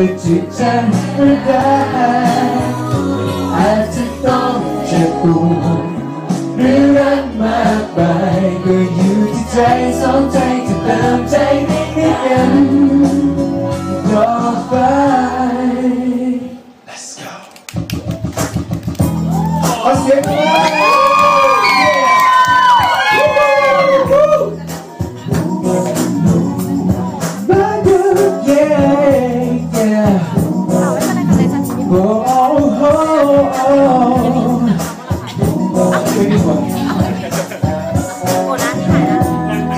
จะจิตใจไม่ได้อาจจะต้องเจ็บปวดหรือรักมากไปก็อยู่ที่ใจสองใจจะเติมใจให้กันต่อไป Let's go ขอเสียง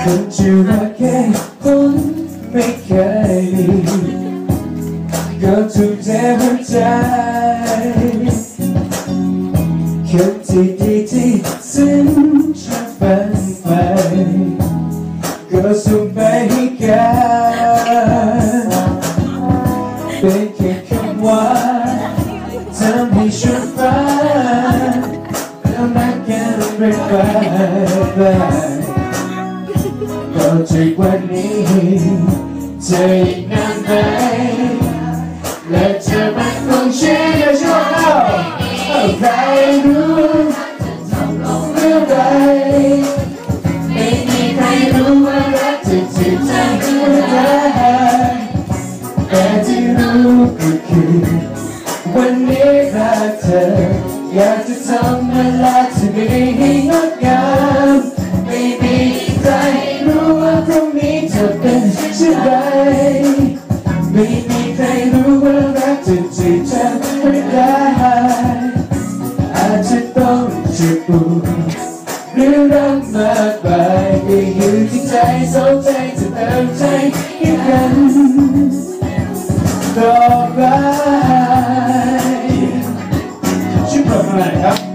คนจะรักแค่คนไม่เคยมีก็ถูกเจ็บหัวใจคนที่ดีที่สิ้นฉันฝัน ไปก็ส่งไปให้กันเป็นแค่คำว่าทำให้ฉันนแล้เธอยไปไปต่อจากวันนี้จะอีกนานไหมและจะเป็นคนเชื่อชั่วเราเอาใครรู้เมื่อไรไม่มีใครรู้ว่ารักจะจิตใจเมื่อไรแต่ที่รู้ก็คือวันนี้รักเธออยากจะทำเวลา จะเป็นเช่นไรไม่มีใครรู้ว่ารักจะจีบจะไม่ได้อาจจะต้องเจ็บปวดหรือรักมากไปก็อยู่ที่ใจสองใจจะเติมใจให้กันต่อไปช่วยปรบมือหน่อยครับ